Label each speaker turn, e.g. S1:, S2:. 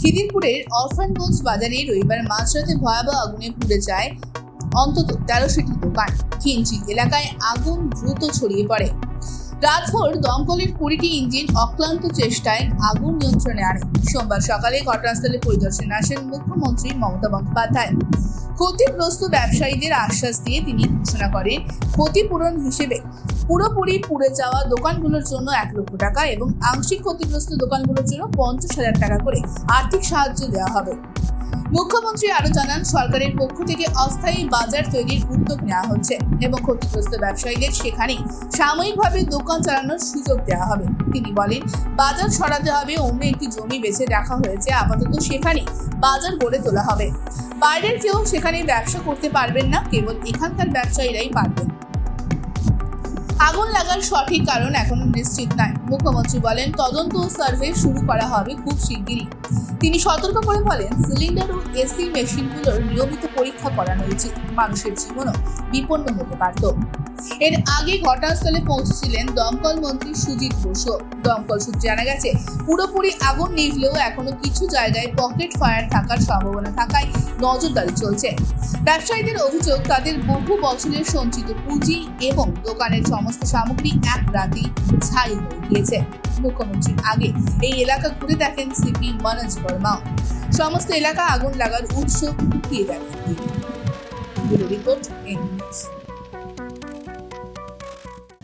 S1: খিদিরপুরের অরফানগঞ্জ বাজারে রবিবার মাঝরাতে ভয়াবহ আগুনে পুড়ে যায় অন্তত তেরোশোটি দোকান খিঞ্চি এলাকায় আগুন দ্রুত ছড়িয়ে পড়ে। রাতভর দমকলের কুড়িটি ইঞ্জিন অক্লান্ত চেষ্টায় আগুন নিয়ন্ত্রণে আনে। সোমবার সকালে ঘটনাস্থলে পরিদর্শন আসেন মুখ্যমন্ত্রী মমতা বন্দ্যোপাধ্যায়। ক্ষতিগ্রস্ত ব্যবসায়ীদের আশ্বাস দিয়ে তিনি ঘোষণা করেন, ক্ষতিপূরণ হিসেবে। পুরোপুরি পুড়ে যাওয়া দোকানগুলোর জন্য এক লক্ষ টাকা এবং আংশিক ক্ষতিগ্রস্ত দোকানগুলোর জন্য পঞ্চাশ হাজার টাকা করে আর্থিক সাহায্য দেওয়া হবে। মুখ্যমন্ত্রী আরও জানান, সরকারের পক্ষ থেকে অস্থায়ী বাজার তৈরির উদ্যোগ নেওয়া হচ্ছে এবং ক্ষতিগ্রস্ত ব্যবসায়ীদের সেখানে সাময়িকভাবে দোকান চালানোর সুযোগ দেওয়া হবে। তিনি বলেন, বাজার সরাতে হবে, অন্য একটি জমি বেছে রাখা হয়েছে, আপাতত সেখানে বাজার গড়ে তোলা হবে। বাইরের কেউ সেখানে ব্যবসা করতে পারবেন না, কেবল এখানকার ব্যবসায়ীরাই পারবেন। আগুন লাগার সঠিক কারণ এখনও নিশ্চিত নয় মুখ্যমন্ত্রী বলেন, তদন্ত সার্ভে শুরু করা হবে খুব শিগগিরই। তিনি সতর্ক করে বলেন, সিলিন্ডার ও এসি মেশিনগুলোর নিয়মিত পরীক্ষা করানো উচিত। মানুষের জীবনও বিপন্ন হতে পারত এর আগে ঘটনাস্থলে পৌঁছেছিলেন দমকল মন্ত্রী সুজিত বসু। দমকল সূত্রে জানা গেছে, পুরোপুরি আগুন নিভলেও এখনও কিছু জায়গায় পকেট ফায়ার থাকার সম্ভাবনা থাকায় নজরদারি চলছে। ব্যবসায়ীদের অভিযোগ, তাদের বহু বছরের সঞ্চিত পুঁজি এবং দোকানের সমস্ত সামগ্রী এক রাতেই ছাই হয়ে গিয়েছে। মুখ্যমন্ত্রীর আগে এই এলাকা ঘুরে দেখেন সিপি মনোজ বর্মা। সমস্ত এলাকা আগুন লাগার উৎস খুঁটিয়ে দেখেন রিপোর্ট এন